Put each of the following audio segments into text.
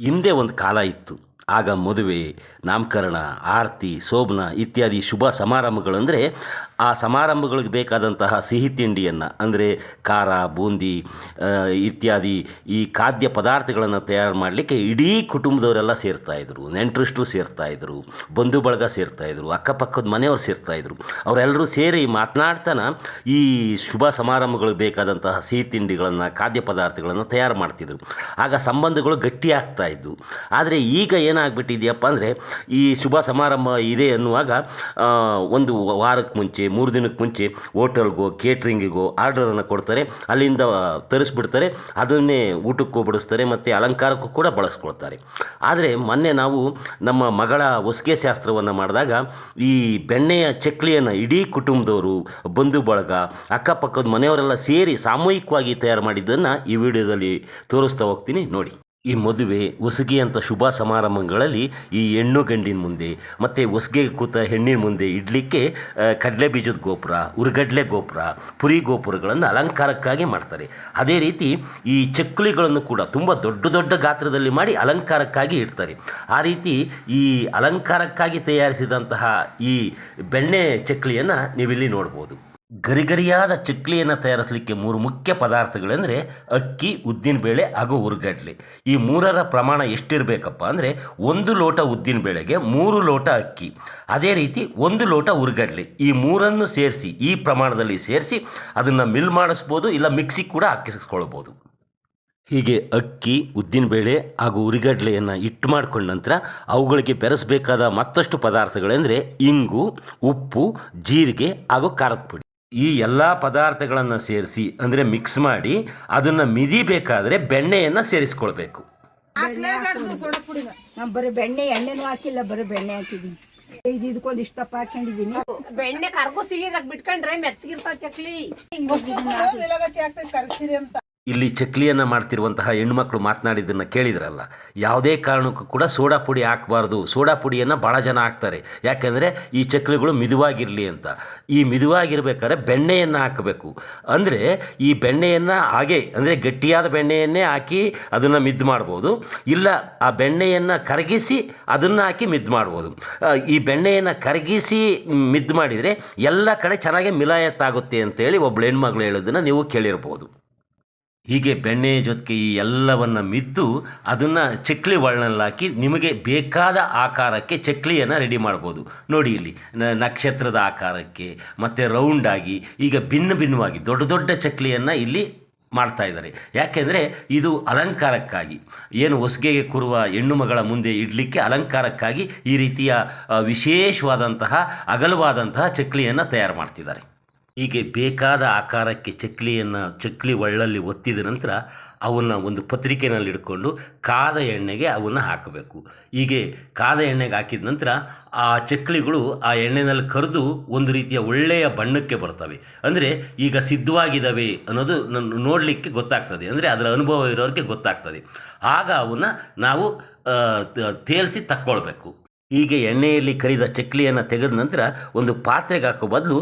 ಹಿಂದೆ ಒಂದು ಕಾಲ ಇತ್ತು. ಆಗ ಮದುವೆ ನಾಮಕರಣ ಆರತಿ ಶೋಭನ ಇತ್ಯಾದಿ ಶುಭ ಸಮಾರಂಭಗಳಂದರೆ ಆ ಸಮಾರಂಭಗಳಿಗೆ ಬೇಕಾದಂತಹ ಸಿಹಿ ತಿಂಡಿಯನ್ನು, ಅಂದರೆ ಖಾರ, ಬೂಂದಿ ಇತ್ಯಾದಿ ಈ ಖಾದ್ಯ ಪದಾರ್ಥಗಳನ್ನು ತಯಾರು ಮಾಡಲಿಕ್ಕೆ ಇಡೀ ಕುಟುಂಬದವರೆಲ್ಲ ಸೇರ್ತಾಯಿದ್ರು ಸೇರ್ತಾ ಸೇರ್ತಾಯಿದ್ರು ಬಂಧು ಬಳಗ ಸೇರ್ತಾಯಿದ್ರು ಅಕ್ಕಪಕ್ಕದ ಮನೆಯವರು ಸೇರ್ತಾಯಿದ್ರು ಅವರೆಲ್ಲರೂ ಸೇರಿ ಮಾತನಾಡ್ತಾನೆ ಈ ಶುಭ ಸಮಾರಂಭಗಳಿಗೆ ಬೇಕಾದಂತಹ ಸಿಹಿ ತಿಂಡಿಗಳನ್ನು, ಖಾದ್ಯ ಪದಾರ್ಥಗಳನ್ನು ತಯಾರು ಮಾಡ್ತಿದ್ರು. ಆಗ ಸಂಬಂಧಗಳು ಗಟ್ಟಿ ಇದ್ವು. ಆದರೆ ಈಗ ಏನಾಗ್ಬಿಟ್ಟಿದೆಯಪ್ಪ ಅಂದರೆ ಈ ಶುಭ ಸಮಾರಂಭ ಇದೆ ಅನ್ನುವಾಗ ಒಂದು ವಾರಕ್ಕೆ ಮುಂಚೆ ಮೂರು ದಿನಕ್ಕೆ ಮುಂಚೆ ಹೋಟೆಲ್ಗೋ ಕೇಟ್ರಿಂಗಿಗೋ ಆರ್ಡರನ್ನು ಕೊಡ್ತಾರೆ. ಅಲ್ಲಿಂದ ತರಿಸ್ಬಿಡ್ತಾರೆ. ಅದನ್ನೇ ಊಟಕ್ಕೂ ಬಿಡಿಸ್ತಾರೆ ಮತ್ತು ಅಲಂಕಾರಕ್ಕೂ ಕೂಡ ಬಳಸ್ಕೊಳ್ತಾರೆ. ಆದರೆ ಮೊನ್ನೆ ನಾವು ನಮ್ಮ ಮಗಳ ಹೊಸಿಗೆ ಶಾಸ್ತ್ರವನ್ನು ಮಾಡಿದಾಗ ಈ ಬೆಣ್ಣೆಯ ಚಕ್ಲಿಯನ್ನು ಇಡೀ ಕುಟುಂಬದವರು, ಬಂಧು ಬಳಗ, ಅಕ್ಕಪಕ್ಕದ ಮನೆಯವರೆಲ್ಲ ಸೇರಿ ಸಾಮೂಹಿಕವಾಗಿ ತಯಾರು ಮಾಡಿದ್ದನ್ನು ಈ ವಿಡಿಯೋದಲ್ಲಿ ತೋರಿಸ್ತಾ ಹೋಗ್ತೀನಿ. ನೋಡಿ. ಈ ಮದುವೆ ಉಸುಗೆ ಅಂತ ಶುಭ ಸಮಾರಂಭಗಳಲ್ಲಿ ಈ ಹೆಣ್ಣು ಗಂಡಿನ ಮುಂದೆ, ಮತ್ತು ಹೊಸ್ಗೆ ಕೂತ ಹೆಣ್ಣಿನ ಮುಂದೆ ಇಡಲಿಕ್ಕೆ ಕಡಲೆ ಬೀಜದ ಗೋಪುರ, ಉರುಗಡ್ಲೆ ಗೋಪುರ, ಪುರಿ ಗೋಪುರಗಳನ್ನು ಅಲಂಕಾರಕ್ಕಾಗಿ ಮಾಡ್ತಾರೆ. ಅದೇ ರೀತಿ ಈ ಚಕ್ಕುಲಿಗಳನ್ನು ಕೂಡ ತುಂಬ ದೊಡ್ಡ ದೊಡ್ಡ ಗಾತ್ರದಲ್ಲಿ ಮಾಡಿ ಅಲಂಕಾರಕ್ಕಾಗಿ ಇಡ್ತಾರೆ. ಆ ರೀತಿ ಈ ಅಲಂಕಾರಕ್ಕಾಗಿ ತಯಾರಿಸಿದಂತಹ ಈ ಬೆಣ್ಣೆ ಚಕ್ಕಲಿಯನ್ನು ನೀವಿಲ್ಲಿ ನೋಡ್ಬೋದು. ಗರಿಗರಿಯಾದ ಚಕ್ಲಿಯನ್ನು ತಯಾರಿಸಲಿಕ್ಕೆ ಮೂರು ಮುಖ್ಯ ಪದಾರ್ಥಗಳೆಂದರೆ ಅಕ್ಕಿ ಉದ್ದಿನಬೇಳೆ ಹಾಗೂ ಉರ್ಗಡ್ಲೆ ಈ ಮೂರರ ಪ್ರಮಾಣ ಎಷ್ಟಿರಬೇಕಪ್ಪ ಅಂದರೆ ಒಂದು ಲೋಟ ಉದ್ದಿನಬೇಳೆಗೆ ಮೂರು ಲೋಟ ಅಕ್ಕಿ. ಅದೇ ರೀತಿ ಒಂದು ಲೋಟ ಉರ್ಗಡ್ಲೆ ಈ ಮೂರನ್ನು ಸೇರಿಸಿ, ಈ ಪ್ರಮಾಣದಲ್ಲಿ ಸೇರಿಸಿ ಅದನ್ನು ಮಿಲ್ ಮಾಡಿಸ್ಬೋದು, ಇಲ್ಲ ಮಿಕ್ಸಿ ಕೂಡ ಹಾಕಿಸ್ಕೊಳ್ಬೋದು. ಹೀಗೆ ಅಕ್ಕಿ ಉದ್ದಿನಬೇಳೆ ಹಾಗೂ ಉರಿಗಡ್ಲೆಯನ್ನು ಇಟ್ಟು ಮಾಡಿಕೊಂಡ ನಂತರ ಅವುಗಳಿಗೆ ಬೆರೆಸಬೇಕಾದ ಮತ್ತಷ್ಟು ಪದಾರ್ಥಗಳೆಂದರೆ ಇಂಗು, ಉಪ್ಪು, ಜೀರಿಗೆ ಹಾಗೂ ಖಾರದ ಪುಡಿ. ಈ ಎಲ್ಲ ಪದಾರ್ಥಗಳನ್ನು ಸೇರಿಸಿ ಅಂದರೆ ಮಿಕ್ಸ್ ಮಾಡಿ ಅದನ್ನು ಮಿದಿಬೇಕಾದ್ರೆ ಬೆಣ್ಣೆಯನ್ನು ಸೇರಿಸ್ಕೊಳ್ಬೇಕು. ನಾನು ಬರೀ ಬೆಣ್ಣೆ ಎಣ್ಣೆನೂ ಹಾಕಿಲ್ಲ ಬರೀ ಬೆಣ್ಣೆ ಹಾಕಿದೀನಿ. ಇದು ಇದಕ್ಕೊಂದು ಇಷ್ಟಪ್ಪ ಹಾಕೊಂಡಿದ್ದೀನಿ ಬೆಣ್ಣೆ ಕರ್ಗು ಸಿಗಿ ಬಿಟ್ಕೊಂಡ್ರೆ ಮೆತ್ತಗಿರ್ತಾವ ಚಕ್ಲಿ. ಇಲ್ಲಿ ಚಕ್ಲಿಯನ್ನು ಮಾಡ್ತಿರುವಂತಹ ಹೆಣ್ಮಕ್ಳು ಮಾತನಾಡಿದ್ದನ್ನು ಕೇಳಿದ್ರಲ್ಲ, ಯಾವುದೇ ಕಾರಣಕ್ಕೂ ಕೂಡ ಸೋಡಾ ಪುಡಿ ಹಾಕಬಾರ್ದು. ಸೋಡಾ ಪುಡಿಯನ್ನು ಭಾಳ ಜನ ಹಾಕ್ತಾರೆ. ಯಾಕೆಂದರೆ ಈ ಚಕ್ಲಿಗಳು ಮಿದುವಾಗಿರಲಿ ಅಂತ. ಈ ಮಿದುವಾಗಿರ್ಬೇಕಾದ್ರೆ ಬೆಣ್ಣೆಯನ್ನು ಹಾಕಬೇಕು. ಅಂದರೆ ಈ ಬೆಣ್ಣೆಯನ್ನು ಹಾಗೆ, ಅಂದರೆ ಗಟ್ಟಿಯಾದ ಬೆಣ್ಣೆಯನ್ನೇ ಹಾಕಿ ಅದನ್ನು ಮಿದ್ದು ಮಾಡ್ಬೋದು. ಇಲ್ಲ, ಆ ಬೆಣ್ಣೆಯನ್ನು ಕರಗಿಸಿ ಅದನ್ನು ಹಾಕಿ ಮಿದ್ದು ಮಾಡ್ಬೋದು. ಈ ಬೆಣ್ಣೆಯನ್ನು ಕರಗಿಸಿ ಮಿದ್ದು ಮಾಡಿದರೆ ಎಲ್ಲ ಕಡೆ ಚೆನ್ನಾಗಿ ಮಿಲಾಯತ್ತಾಗುತ್ತೆ ಅಂತೇಳಿ ಒಬ್ಬಳು ಹೆಣ್ಮಗಳು ಹೇಳೋದನ್ನು ನೀವು ಕೇಳಿರ್ಬೋದು. ಹೀಗೆ ಬೆಣ್ಣೆ ಜೊತೆಗೆ ಈ ಎಲ್ಲವನ್ನು ಮಿದ್ದು ಅದನ್ನು ಚಕ್ಲಿ ಒಳ್ಳನಲ್ಲಿ ಹಾಕಿ ನಿಮಗೆ ಬೇಕಾದ ಆಕಾರಕ್ಕೆ ಚಕ್ಲಿಯನ್ನು ರೆಡಿ ಮಾಡ್ಬೋದು. ನೋಡಿ ಇಲ್ಲಿ ನಕ್ಷತ್ರದ ಆಕಾರಕ್ಕೆ, ಮತ್ತು ರೌಂಡಾಗಿ ಈಗ ಭಿನ್ನ ಭಿನ್ನವಾಗಿ ದೊಡ್ಡ ದೊಡ್ಡ ಚಕ್ಲಿಯನ್ನು ಇಲ್ಲಿ ಮಾಡ್ತಾ ಇದ್ದಾರೆ. ಯಾಕೆಂದರೆ ಇದು ಅಲಂಕಾರಕ್ಕಾಗಿ, ಏನು ಹೊಸ್ಗೆಗೆ ಕೂರುವ ಹೆಣ್ಣು ಮಗಳ ಮುಂದೆ ಇಡಲಿಕ್ಕೆ ಅಲಂಕಾರಕ್ಕಾಗಿ ಈ ರೀತಿಯ ವಿಶೇಷವಾದಂತಹ, ಅಗಲವಾದಂತಹ ಚಕ್ಲಿಯನ್ನು ತಯಾರು ಮಾಡ್ತಿದ್ದಾರೆ. ಹೀಗೆ ಬೇಕಾದ ಆಕಾರಕ್ಕೆ ಚಕ್ಲಿಯನ್ನು, ಚಕ್ಲಿ ಒಳ್ಳಲ್ಲಿ ಒತ್ತಿದ ನಂತರ ಅವನ್ನು ಒಂದು ಪತ್ರಿಕೆಯಲ್ಲಿ ಇಟ್ಕೊಂಡು ಕಾದ ಎಣ್ಣೆಗೆ ಅವನ್ನು ಹಾಕಬೇಕು. ಹೀಗೆ ಕಾದ ಎಣ್ಣೆಗೆ ಹಾಕಿದ ನಂತರ ಆ ಚಕ್ಲಿಗಳು ಆ ಎಣ್ಣೆನಲ್ಲಿ ಕರೆದು ಒಂದು ರೀತಿಯ ಒಳ್ಳೆಯ ಬಣ್ಣಕ್ಕೆ ಬರ್ತವೆ. ಅಂದರೆ ಈಗ ಸಿದ್ಧವಾಗಿದ್ದಾವೆ ಅನ್ನೋದು ನನ್ನ ನೋಡಲಿಕ್ಕೆ ಗೊತ್ತಾಗ್ತದೆ. ಅಂದರೆ ಅದರ ಅನುಭವ ಇರೋರಿಗೆ ಗೊತ್ತಾಗ್ತದೆ. ಆಗ ಅವನ್ನ ನಾವು ತೇಲಿಸಿ ತಕ್ಕೊಳ್ಬೇಕು. ಹೀಗೆ ಎಣ್ಣೆಯಲ್ಲಿ ಕರಿದ ಚಕ್ಲಿಯನ್ನು ತೆಗೆದ ನಂತರ ಒಂದು ಪಾತ್ರೆಗೆ ಹಾಕೋ ಬದಲು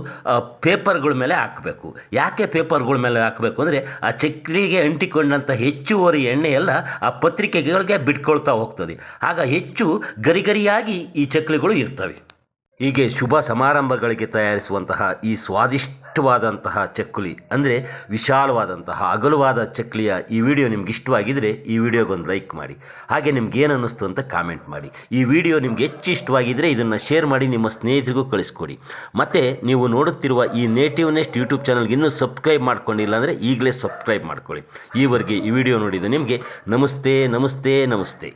ಪೇಪರ್ಗಳ ಮೇಲೆ ಹಾಕಬೇಕು. ಯಾಕೆ ಪೇಪರ್ಗಳ ಮೇಲೆ ಹಾಕಬೇಕು ಅಂದರೆ, ಆ ಚಕ್ಲಿಗೆ ಅಂಟಿಕೊಂಡಂಥ ಹೆಚ್ಚುವರಿ ಎಣ್ಣೆಯೆಲ್ಲ ಆ ಪತ್ರಿಕೆಗಳಿಗೆ ಬಿಟ್ಕೊಳ್ತಾ ಹೋಗ್ತದೆ. ಆಗ ಹೆಚ್ಚು ಗರಿಗರಿಯಾಗಿ ಈ ಚಕ್ಲಿಗಳು ಇರ್ತವೆ. ಹೀಗೆ ಶುಭ ಸಮಾರಂಭಗಳಿಗೆ ತಯಾರಿಸುವಂತಹ ಈ ಸ್ವಾದಿಷ್ಟವಾದಂತಹ ಚಕ್ಕುಲಿ, ಅಂದರೆ ವಿಶಾಲವಾದಂತಹ ಅಗಲವಾದ ಚಕ್ಕುಲಿಯ ಈ ವಿಡಿಯೋ ನಿಮ್ಗೆ ಇಷ್ಟವಾಗಿದ್ದರೆ ಈ ವಿಡಿಯೋಗೊಂದು ಲೈಕ್ ಮಾಡಿ, ಹಾಗೆ ನಿಮ್ಗೆ ಏನು ಅನ್ನಿಸ್ತು ಅಂತ ಕಾಮೆಂಟ್ ಮಾಡಿ. ಈ ವಿಡಿಯೋ ನಿಮ್ಗೆ ಹೆಚ್ಚು ಇಷ್ಟವಾಗಿದ್ದರೆ ಇದನ್ನು ಶೇರ್ ಮಾಡಿ, ನಿಮ್ಮ ಸ್ನೇಹಿತರಿಗೂ ಕಳಿಸ್ಕೊಡಿ. ಮತ್ತು ನೀವು ನೋಡುತ್ತಿರುವ ಈ ನೇಟಿವ್ ನೆಸ್ಟ್ ಯೂಟ್ಯೂಬ್ ಚಾನಲ್ಗೆ ಇನ್ನೂ ಸಬ್ಸ್ಕ್ರೈಬ್ ಮಾಡ್ಕೊಂಡಿಲ್ಲ ಅಂದರೆ ಈಗಲೇ ಸಬ್ಸ್ಕ್ರೈಬ್ ಮಾಡ್ಕೊಳ್ಳಿ. ಈವರೆಗೆ ಈ ವಿಡಿಯೋ ನೋಡಿದ ನಿಮಗೆ ನಮಸ್ತೆ ನಮಸ್ತೆ ನಮಸ್ತೆ.